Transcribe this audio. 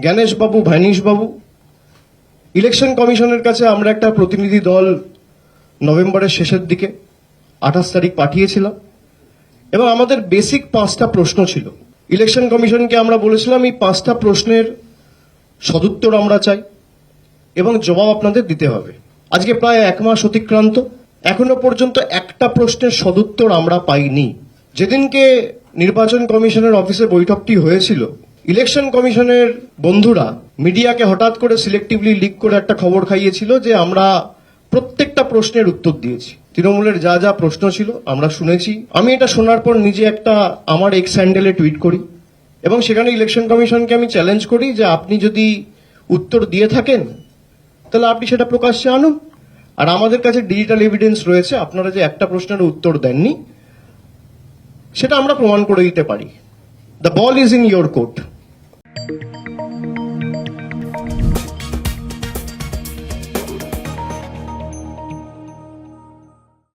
জ্ঞানেশবাবু বাবু election কমিশনের কাছে আমরা একটা প্রতিনিধি দল নভেম্বরের শেষের দিকে, আঠাশ তারিখ পাঠিয়েছিলাম। এবং আমাদের বেসিক পাঁচটা প্রশ্ন ছিল। ইলেকশন কমিশনকে আমরা বলেছিলাম, এই পাঁচটা প্রশ্নের সদুত্তর আমরা চাই এবং জবাব আপনাদের দিতে হবে। আজকে প্রায় এক মাস অতিক্রান্ত। এখনও পর্যন্ত একটা প্রশ্নের সদুত্তর আমরা পাইনি। যেদিনকে নির্বাচন কমিশনের অফিসে বৈঠকটি হয়েছিল ইলেকশন কমিশনের বন্ধুরা মিডিয়াকে হঠাৎ করে সিলেক্টিভলি লিক করে একটা খবর খাইয়েছিল যে আমরা প্রত্যেকটা প্রশ্নের উত্তর দিয়েছি। তৃণমূলের যা যা প্রশ্ন ছিল আমরা শুনেছি। আমি এটা শোনার পর নিজে একটা আমার এক্স হ্যান্ডেলে টুইট করি এবং সেখানে ইলেকশন কমিশনকে আমি চ্যালেঞ্জ করি যে আপনি যদি উত্তর দিয়ে থাকেন, তাহলে আপনি সেটা প্রকাশ্যে আনুন। আর আমাদের কাছে ডিজিটাল এভিডেন্স রয়েছে, আপনারা যে একটা প্রশ্নের উত্তর দেননি, সেটা আমরা প্রমাণ করে দিতে পারি। The ball is in your court